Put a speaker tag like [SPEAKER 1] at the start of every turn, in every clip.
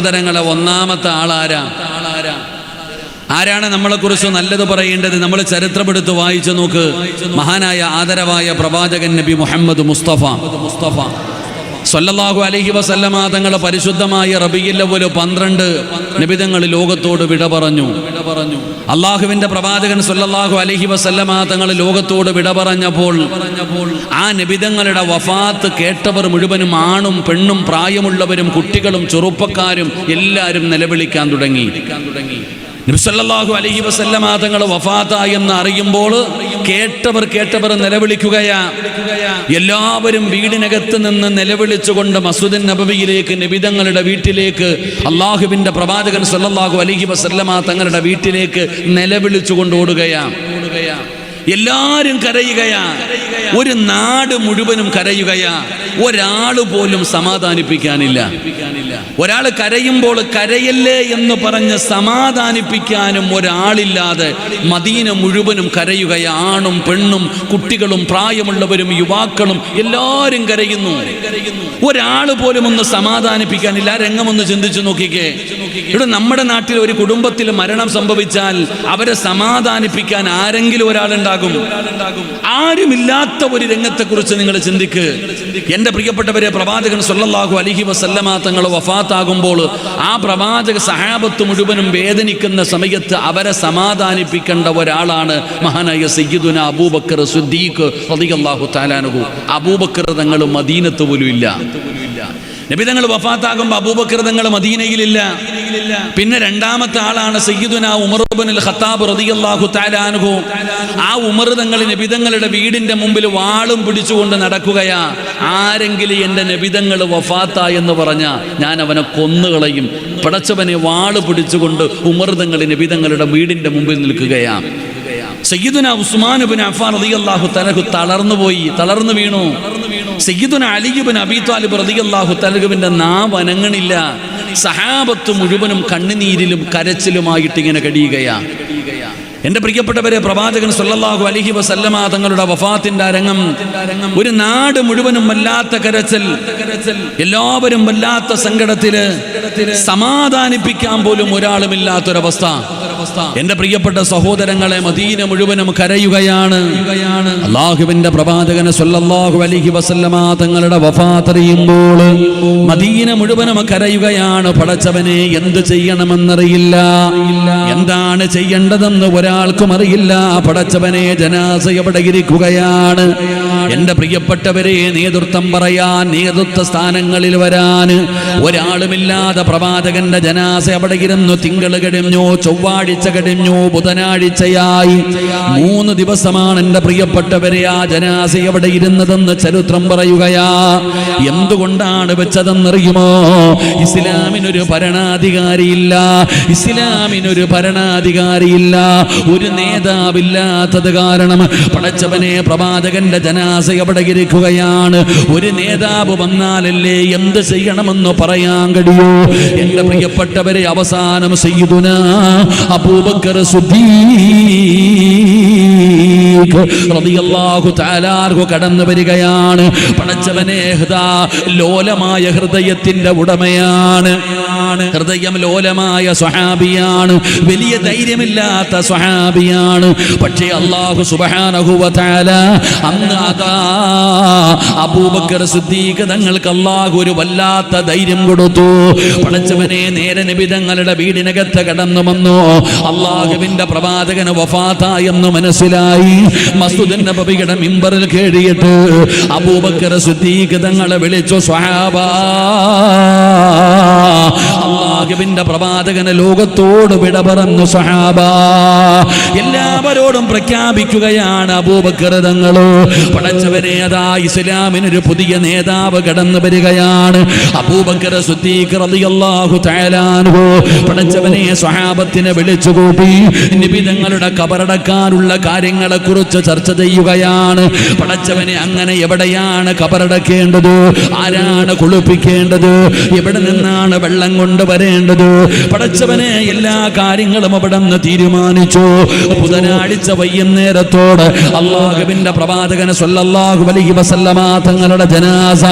[SPEAKER 1] സഹോദരങ്ങളെ ഒന്നാമത്തെ ആളാരാ? ആരാണ് നമ്മളെ കുറിച്ച് നല്ലത് പറയേണ്ടത്? നമ്മൾ ചരിത്രമെടുത്ത് വായിച്ചു നോക്ക്. മഹാനായ ആദരവായ പ്രവാചകൻ നബി മുഹമ്മദ് മുസ്തഫ മുസ്തഫ. സല്ലല്ലാഹു അലഹി വസല്ലമ തങ്ങൾ പരിശുദ്ധമായ ഒരു പന്ത്രണ്ട് നിബിതങ്ങൾ ലോകത്തോട് വിട പറഞ്ഞു. അള്ളാഹുവിന്റെ പ്രവാചകൻ സല്ലല്ലാഹു അലഹി വസല്ലമ തങ്ങൾ ലോകത്തോട് വിട പറഞ്ഞപ്പോൾ ആ നിബിതങ്ങളുടെ വഫാത്ത് കേട്ടവർ മുഴുവനും ആണും പെണ്ണും പ്രായമുള്ളവരും കുട്ടികളും ചെറുപ്പക്കാരും എല്ലാവരും നിലവിളിക്കാൻ തുടങ്ങി. നബിസല്ലാഹു അലൈഹി വസല്ലമ തങ്ങൾ എന്ന് അറിയുമ്പോൾ കേട്ടവർ കേട്ടവർ നിലവിളിക്കുകയാ. എല്ലാവരും വീടിനകത്ത് നിന്ന് നിലവിളിച്ചുകൊണ്ട് മസൂദിൻ നബവിയിലേക്ക് നിബിതങ്ങളുടെ വീട്ടിലേക്ക് അള്ളാഹുബിന്റെ പ്രവാചകൻ സല്ലാഹു അലൈഹി വസല്ലമ തങ്ങളുടെ വീട്ടിലേക്ക് നിലവിളിച്ചുകൊണ്ട് ഓടുകയാ. എല്ലാരും കരയുകയാ. ഒരു നാട് മുഴുവനും കരയുകയാ. ഒരാൾ പോലും സമാധാനിപ്പിക്കാനില്ല. ഒരാൾ കരയുമ്പോൾ കരയല്ലേ എന്ന് പറഞ്ഞ് സമാധാനിപ്പിക്കാനും ഒരാളില്ലാതെ മദീന മുഴുവനും കരയുകയാണ് ആണും പെണ്ണും കുട്ടികളും പ്രായമുള്ളവരും യുവാക്കളും എല്ലാവരും കരയുന്നു. ഒരാൾ പോലും ഒന്ന് സമാധാനിപ്പിക്കാനില്ല. രംഗം ഒന്ന് ചിന്തിച്ചു നോക്കിക്കേ. ഇവിടെ നമ്മുടെ നാട്ടിൽ ഒരു കുടുംബത്തിൽ മരണം സംഭവിച്ചാൽ അവരെ സമാധാനിപ്പിക്കാൻ ആരെങ്കിലും ഒരാളുണ്ടാകും? ആരുമില്ലാത്ത ഒരു രംഗത്തെ കുറിച്ച് നിങ്ങൾ ചിന്തിക്ക്. എന്റെ പ്രിയപ്പെട്ടവരെ പ്രവാചകൻ സൊല്ലാഹു അലിഹി വസല്ലമ തങ്ങൾ വഫാത്താകുമ്പോൾ ആ പ്രവാചക സഹാബത്ത് മുഴുവനും വേദനിക്കുന്ന സമയത്ത് അവരെ സമാധാനിപ്പിക്കേണ്ട ഒരാളാണ് മഹാനായ സയ്യിദുന അബൂബക്കർ സുദ്ദീഖ് റളിയല്ലാഹു താലാനുഹു അബൂബക്കർ തങ്ങൾ മദീനത്ത് പോലും ഇല്ല നബി തങ്ങൾ വഫാത്താകുമ്പോൾ അബൂബക്കർ തങ്ങൾ മദീനയിലില്ല. പിന്നെ രണ്ടാമത്തെ ആളാണ് സയ്യിദുന ഉമർ ഇബ്നുൽ ഖത്താബ് റളിയല്ലാഹു താലാനുഹു ആ ഉമർ തങ്ങൾ നബിതങ്ങളുടെ വീടിന്റെ മുമ്പിൽ വാളും പിടിച്ചുകൊണ്ട് നടക്കുകയാ. ആരെങ്കിലും എന്റെ നബിതങ്ങൾ വഫാത്ത എന്ന് പറഞ്ഞ ഞാൻ അവനെ കൊന്നുകളയും. പടച്ചവനെ വാൾ പിടിച്ചുകൊണ്ട് ഉമർ തങ്ങൾ നബിതങ്ങളുടെ വീടിന്റെ മുമ്പിൽ നിൽക്കുകയാ. സയ്യിദുന ഉസ്മാൻ ബിൻ അഫ്ഫാൻ റളിയല്ലാഹു തലഹു തളർന്നു പോയി. തളർന്നു വീണു. സയ്യിദുന അലി ബിൻ അബി താലിബ് റളിയല്ലാഹു തലഹുവിന്റെ നാം അനങ്ങണില്ല. സഹാബത്ത് മുഴുവനും കണ്ണുനീരിലും കരച്ചിലുമായിട്ട് ഇങ്ങനെ കഴിയുകയാ. എന്റെ പ്രിയപ്പെട്ടവരെ പ്രവാചകൻ സല്ലല്ലാഹു അലഹി വസല്ലമ തങ്ങളുടെ വഫാത്തിന്റെ അരങ്ങം ഒരു നാട് മുഴുവനും വല്ലാത്ത കരച്ചൽ എല്ലാവരും വല്ലാത്ത സങ്കടത്തിൽ സമാധാനിപ്പിക്കാൻ പോലും ഒരാളുമില്ലാത്തൊരവസ്ഥ. എന്റെ പ്രിയപ്പെട്ട സഹോദരങ്ങളെ മദീന മുഴുവനും കരയുകയാണ്. അള്ളാഹുവിന്റെ പ്രവാചകന് സല്ലല്ലാഹു അലൈഹി വസല്ലമ തങ്ങളുടെ വഫാത്തറിയുമ്പോൾ മദീന മുഴുവനും കരയുകയാണ്. പടച്ചവനെ എന്ത് ചെയ്യണമെന്നറിയില്ല. എന്താണ് ചെയ്യേണ്ടതെന്ന് ഒരാൾക്കും അറിയില്ല. പടച്ചവനെ ജനാസ എവിടെ ഇരിക്കുകയാണ്? എന്റെ പ്രിയപ്പെട്ടവരെ നേതൃത്വം പറയാൻ നേതൃത്വ സ്ഥാനങ്ങളിൽ വരാൻ. ഒരാളുമില്ലാതെ പ്രവാചകന്റെ ജനാസ അവിടെ ഇരുന്നു? തിങ്കൾ കഴിഞ്ഞു? ചൊവ്വാഴ്ച കഴിഞ്ഞു ബുധനാഴ്ചയായി. മൂന്ന് ദിവസമാണ് എന്റെ പ്രിയപ്പെട്ടവരെ ആ ജനാസി എവിടെ ഇരുന്നതെന്ന് ചരിത്രം പറയുകയാ. എന്തുകൊണ്ടാണ് വെച്ചതെന്നറിയുമോ? ഇസ്ലാമിനൊരു ഭരണാധികാരിയില്ല. ഇസ്ലാമിനൊരു ഭരണാധികാരിയില്ല. ഒരു നേതാവില്ലാത്തത് കാരണം പടച്ചവനെ പ്രവാചകന്റെ ജനാസ എവിടെ ഇരിക്കുകയാണ്? ഒരു നേതാവ് വന്നാലല്ലേ എന്ത് ചെയ്യണമെന്ന് പറയാൻ കഴിയൂ? എന്റെ പ്രിയപ്പെട്ടവരെ അവസാനം സയ്യിദുന അബൂബക്കർ സുദ്ദീഖ്. റളിയല്ലാഹു തആല അൻഹു കടന്നു വരികയാണ്. പടച്ചവനെ ലോലമായ ഹൃദയത്തിന്റെ ഉടമയാണ്. ഹൃദയം ലോലമായ സ്വഹാബിയാണ്. വലിയ ധൈര്യമില്ലാത്ത സ്വഹാബിയാണ്. പക്ഷേ അള്ളാഹു സുബ്ഹാനഹു വ തആല അന്ന് അതാ അബൂബക്കർ സിദ്ദീഖ് തങ്ങൾക്ക് അള്ളാഹു ഒരു വല്ലാത്ത ധൈര്യം കൊടുത്തു. പടച്ചവനെ നേരെ നബി തങ്ങളുടെ വീടിനകത്ത് കടന്നു വന്നു. അള്ളാഹുവിന്റെ പ്രവാചകന് എന്ന് മനസ്സിലായി. മസ്തുദൻ നബിയുടെ മിമ്പറിൽ കേറിയിട്ട് അബൂബക്കർ സുദ്ദീഖ് തങ്ങളെ വിളിച്ചു സ്വഹാബ അള്ളാഹുവിന്റെ പ്രവാചകന് ലോകത്തോട് വിട പറഞ്ഞു സഹാബ എല്ലാവരോടും പ്രഖ്യാപിക്കുകയാണ് അബൂബക്കർ തങ്ങളോ. പടച്ചവനെ അതാ ഇസ്ലാമിനൊരു പുതിയ നേതാവ് കടന്നു വരികയാണ്. അബൂബക്കർ സുദ്ദീഖ് റളിയല്ലാഹു തആല അൻഹു. പടച്ചവനെ സ്വഹാബത്തിനെ നബി തങ്ങളുടെ കബറടക്കാനുള്ള കാര്യങ്ങളെ കുറിച്ച് ചർച്ച ചെയ്യുകയാണ്. പടച്ചവനെ അങ്ങനെ എവിടെയാണ് കബറടക്കേണ്ടത്? ആരാണ് കുളിപ്പിക്കേണ്ടത്? എവിടെ നിന്നാണ് വെള്ളം കൊണ്ടുവരേണ്ടത്? പടച്ചവനെ എല്ലാ കാര്യങ്ങളും അവിടെ നിന്ന് തീരുമാനിച്ചു. ബുധനാഴ്ച വൈകുന്നേരത്തോട് അള്ളാഹുവിന്റെ പ്രവാചകന് സൊല്ലാഹു വലിയ വസല്ലമ തങ്ങളുടെ ജനാസ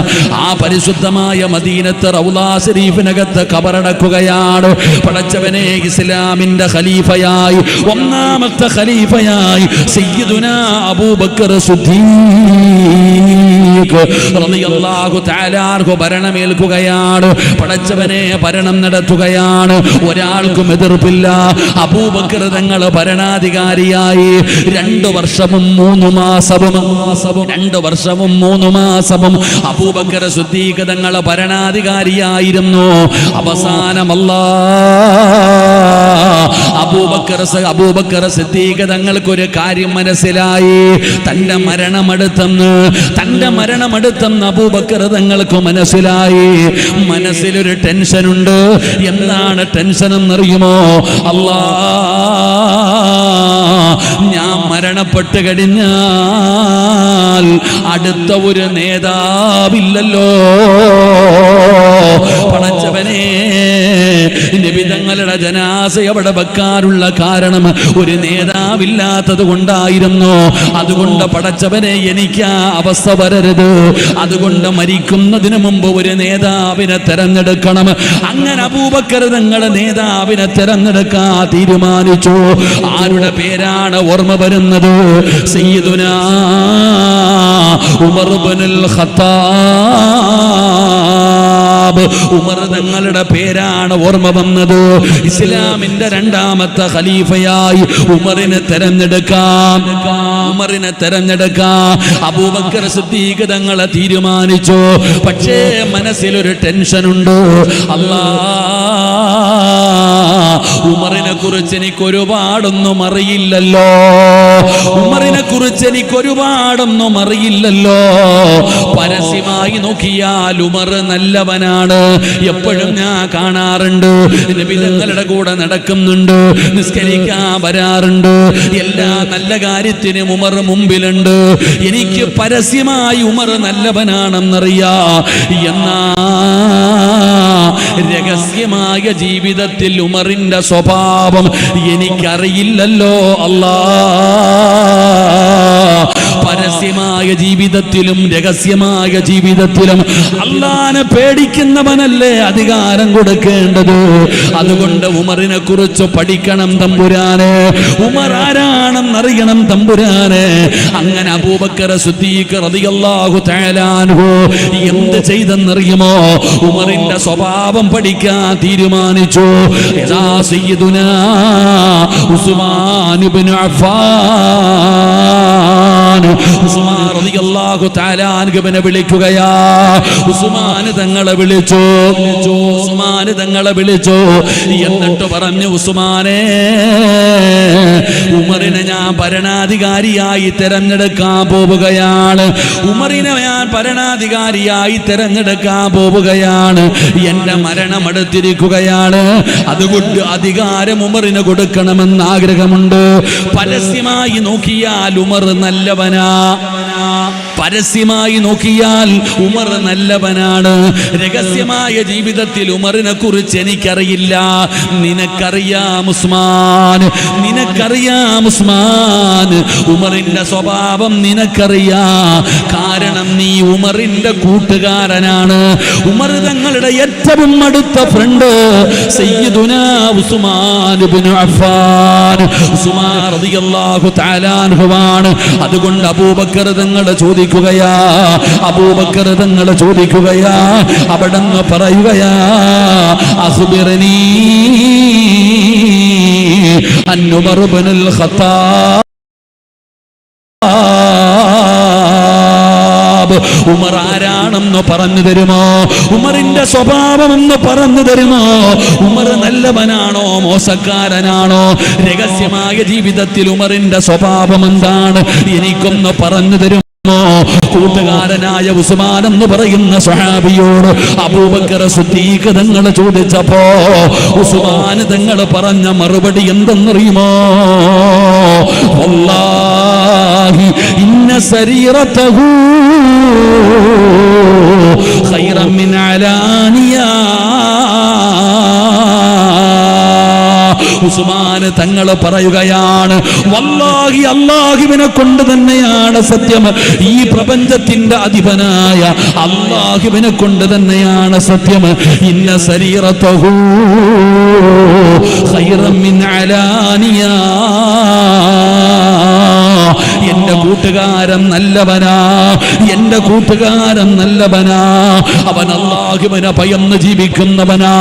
[SPEAKER 1] ആ പരിശുദ്ധമായ മദീനത്ത് റൗലാ ശരീഫിനകത്ത് കബറടക്കുകയാണ്. പടച്ചവനെ ഇസ്ലാമിന്റെ ഖലീഫയായി ഒന്നാമത്തെ ഖലീഫയായി സയ്യിദുനാ ഭരണമേൽക്കുകയാണ്. പടച്ചവനെ ഭരണം നടത്തുകയാണ്. ഒരാൾക്കും എതിർപ്പില്ല. അബൂബക്കർ തങ്ങൾ ഭരണാധികാരിയായി. രണ്ടു വർഷവും മൂന്ന് മാസവും മാസവും രണ്ട് വർഷവും മൂന്ന് മാസവും അബൂബക്കർ സുദ്ദീഖ് തങ്ങൾ ഭരണാധികാരിയായിരുന്നു. അവസാനമല്ല അബൂബക്കർ അബൂബക്കർ സിദ്ദീഖ് തങ്ങൾക്കൊരു കാര്യം മനസ്സിലായി. തന്റെ മരണമെടുത്തെന്ന് തന്റെ മരണമെടുത്തെന്ന് അബൂബക്കർ തങ്ങൾക്ക് മനസ്സിലായി. മനസ്സിലൊരു ടെൻഷനുണ്ട്. എന്താണ് ടെൻഷൻ എന്നറിയുമോ അല്ലാ ഞാൻ മരണപ്പെട്ട് കഴിഞ്ഞാൽ അടുത്ത ഒരു നേതാവില്ലല്ലോ. പടച്ചവനെ നിബിതങ്ങളുടെ ജനാസ അവിടെ വെക്കാനുള്ള കാരണം ഒരു നേതാവില്ലാത്തത് കൊണ്ടായിരുന്നു? അതുകൊണ്ട് പടച്ചവനെ എനിക്ക് ആ അവസ്ഥ വരരുത്. അതുകൊണ്ട് മരിക്കുന്നതിന് മുമ്പ് ഒരു നേതാവിനെ തെരഞ്ഞെടുക്കണം. അങ്ങനെ അബൂബക്കർ തങ്ങളെ നേതാവിനെ തെരഞ്ഞെടുക്കാൻ തീരുമാനിച്ചു. ആരുടെ പേരാണ് ഓർമ്മ വരുന്നത്? സയ്യിദുനാ ഉമർ ഇബ്നുൽ ഖത്താബ് ഉമർ തങ്ങളുടെ പേരാണ് ഓർമ്മ വന്നത്. ഇസ്ലാമിന്റെ രണ്ടാമത്തെ ഖലീഫയായി ഉമറിനെ തെരഞ്ഞെടുക്കാം. ഉമറിനെ തെരഞ്ഞെടുക്കാം. അബൂബക്കർ സിദ്ദീഖ് തങ്ങളെ തീരുമാനിച്ചു. പക്ഷേ മനസ്സിലൊരു ടെൻഷൻ ഉണ്ട് അല്ലാ ഉമറിനെ കുറിച്ച് എനിക്ക് ഒരുപാടൊന്നും അറിയില്ലല്ലോ. ഉമറിനെ കുറിച്ച് എനിക്ക് ഒരുപാടൊന്നും അറിയില്ലല്ലോ. പരസ്യമായി നോക്കിയാൽ ഉമർ നല്ലവനാണ് എപ്പോഴും ഞാൻ കാണാറുണ്ട്. നബിതങ്ങളുടെ കൂടെ നടക്കുന്നുണ്ട്. നിസ്കരിക്കാൻ വരാറുണ്ട്. എല്ലാ നല്ല കാര്യത്തിനും ഉമർ മുമ്പിലുണ്ട്. എനിക്ക് പരസ്യമായി ഉമർ നല്ലവനാണെന്നറിയാ. എന്നാ രഹസ്യമായ ജീവിതത്തിൽ ഉമറിന്റെ സ്വഭാവം എനിക്കറിയില്ലല്ലോ. അല്ലാ. പരസ്യമായ ജീവിതത്തിലും രഹസ്യമായ ജീവിതത്തിലും അള്ളാനെ പേടിക്കുന്നവനല്ലേ അധികാരം കൊടുക്കേണ്ടത്? അതുകൊണ്ട് ഉമറിനെ കുറിച്ച് പഠിക്കണം തമ്പുരാനെ. ഉമർ ആരാണെന്നറിയണം തമ്പുരാനെ. അങ്ങനെ അബൂബക്കർ സുദ്ദീഖ് അൻഹു എന്ത് ചെയ്തെന്നറിയുമോ? ഉമറിന്റെ സ്വഭാവം പഠിക്കാൻ തീരുമാനിച്ചു. ഉസ്മാൻ ഇബ്നു അഫ്ഫാൻ ഉസ്മാൻ വിളിക്കുകയാ. തങ്ങളെ വിളിച്ചു. ഉസ്മാൻ തങ്ങളെ വിളിച്ചു. എന്നിട്ട് പറഞ്ഞു ഉസ്മാനെ ഉമറിനെ ഞാൻ ഭരണാധികാരിയായി തെരഞ്ഞെടുക്കാൻ പോവുകയാണ്. ഉമറിനെ ഞാൻ ഭരണാധികാരിയായി തെരഞ്ഞെടുക്കാൻ പോവുകയാണ്. എന്റെ മരണം അടുത്തിരിക്കുകയാണ് അതുകൊണ്ട് അധികാരം ഉമറിന് കൊടുക്കണമെന്ന് ആഗ്രഹമുണ്ട്. പരസ്യമായി നോക്കിയാൽ ഉമർ നല്ലവനാ പരസ്യമായി നോക്കിയാൽ ഉമർ നല്ലവനാണ്. രഹസ്യമായ ജീവിതത്തിൽ ഉമറിനെ കുറിച്ച് എനിക്കറിയില്ല. നിനക്കറിയാം ഉസ്മാൻ നിനക്കറിയാം ഉസ്മാൻ. ഉമറിന്റെ സ്വഭാവം നിനക്കറിയാ. കാരണം നീ ഉമറിന്റെ കൂട്ടുകാരനാണ്. ഉമർ തങ്ങളുടെ ഏറ്റവും അടുത്ത ഫ്രണ്ട് സയ്യിദുനാ ഉസ്മാൻ അഫ്ഫാൻ. ഉസ്മാൻ തആല അതുകൊണ്ട് അബൂബക്കർ തങ്ങളെ ചോദിക്കുകയാ. അബൂബക്കർ തങ്ങളെ ചോദിക്കുകയാ. അവിടങ്ങ് പറയുകയാ അസുബിറനീ അൻ ഉമർ ആരാണെന്ന് പറഞ്ഞു തരുമോ? ഉമറിന്റെ സ്വഭാവം എന്ന് പറഞ്ഞു തരുമോ? ഉമർ നല്ലവനാണോ? മോശക്കാരനാണോ? രഹസ്യമായ ജീവിതത്തിൽ ഉമറിന്റെ സ്വഭാവം എന്താണ്? എനിക്കൊന്ന് പറഞ്ഞു തരും കൂട്ടുകാരനായ ഉസ്മാൻ എന്ന് പറയുന്ന സ്വഹാബിയോട് അബൂബക്കർ സുദ്ദീഖ് തങ്ങൾ ചോദിച്ചപ്പോ ഉസ്മാൻ തങ്ങൾ പറഞ്ഞ മറുപടി എന്തെന്നറിയുമോ? ഇന്ന സരീറതഹു ഖൈറൻ മിൻ അലാനിയാ ഉസ്മാന് തങ്ങൾ പറയുകയാണ് വല്ലാഹി അള്ളാഹുവിനെ കൊണ്ട് തന്നെയാണ് സത്യം. ഈ പ്രപഞ്ചത്തിന്റെ അധിപനായ അള്ളാഹുവിനെ കൊണ്ട് തന്നെയാണ് സത്യം. ഇന്ന ശരീരത്തഹൂ ഖൈറം എന്റെ കൂട്ടുകാരൻ നല്ലവനാ എന്റെ കൂട്ടുകാരൻ നല്ലവനാ. അവൻ അള്ളാഹുവിനെ ഭയന്ന് ജീവിക്കുന്നവനാ.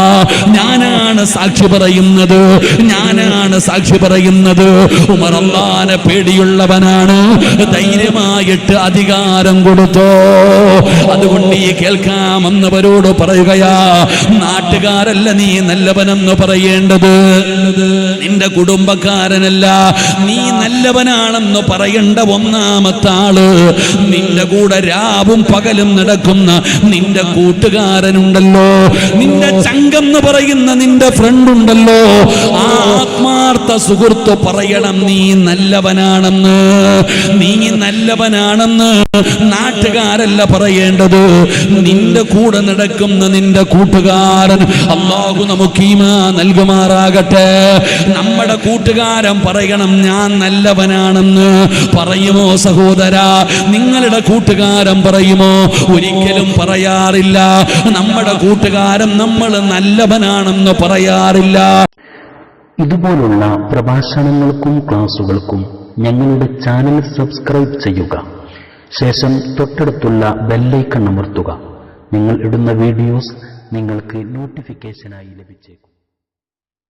[SPEAKER 1] ഞാനാണ് സാക്ഷി പറയുന്നത് ഞാനാണ് സാക്ഷി പറയുന്നത്. ഉമർ അള്ളാനെ പേടിയുള്ളവനാണ്. ധൈര്യമായിട്ട് അധികാരം കൊടുത്തോ. അതുകൊണ്ട് ഈ കേൾക്കാമെന്നവരോട് പറയുകയാ നാട്ടുകാരല്ല നീ നല്ലവനെന്ന് പറയേണ്ടത്. നിന്റെ കുടുംബക്കാരനല്ല നീ നല്ലവനാണെന്ന് പറയേണ്ട ഒന്നാമത്തെ ആൾ നിന്റെ കൂടെ രാവും പകലും നടക്കുന്ന നിന്റെ കൂട്ടുകാരനുണ്ടല്ലോ. നിന്റെ ചങ്കെന്ന് പറയുന്ന നിന്റെ ഫ്രണ്ട് ഉണ്ടല്ലോ ആത്മാർത്ഥ സുഹൃത്ത് പറയണം നീ നല്ലവനാണെന്ന്. നീ നല്ലവനാണെന്ന്. നാട്ടുകാരല്ല പറയേണ്ടത്. നിന്റെ കൂടെ നടക്കുന്ന നിന്റെ കൂട്ടുകാരൻ അള്ളാഹു നമുക്ക് നൽകുമാറാകട്ടെ. നമ്മുടെ കൂട്ടുകാരൻ പറയണം ഞാൻ നല്ലവനാണെന്ന്. പറയുമോ സഹോദര? നിങ്ങളുടെ കൂട്ടുകാരൻ പറയുമോ? ഒരിക്കലും പറയാറില്ല. നമ്മുടെ കൂട്ടുകാരൻ നമ്മൾ നല്ലവനാണെന്ന് പറയാറില്ല.
[SPEAKER 2] ഇതുപോലുള്ള പ്രഭാഷണങ്ങൾക്കും ക്ലാസുകൾക്കും ഞങ്ങളുടെ ചാനൽ സബ്സ്ക്രൈബ് ചെയ്യുക. ശേഷം തൊട്ടടുത്തുള്ള ബെല്ലൈക്കൺ അമർത്തുക. നിങ്ങൾ ഇടുന്ന വീഡിയോസ് നിങ്ങൾക്ക് നോട്ടിഫിക്കേഷനായി ലഭിച്ചേക്കും.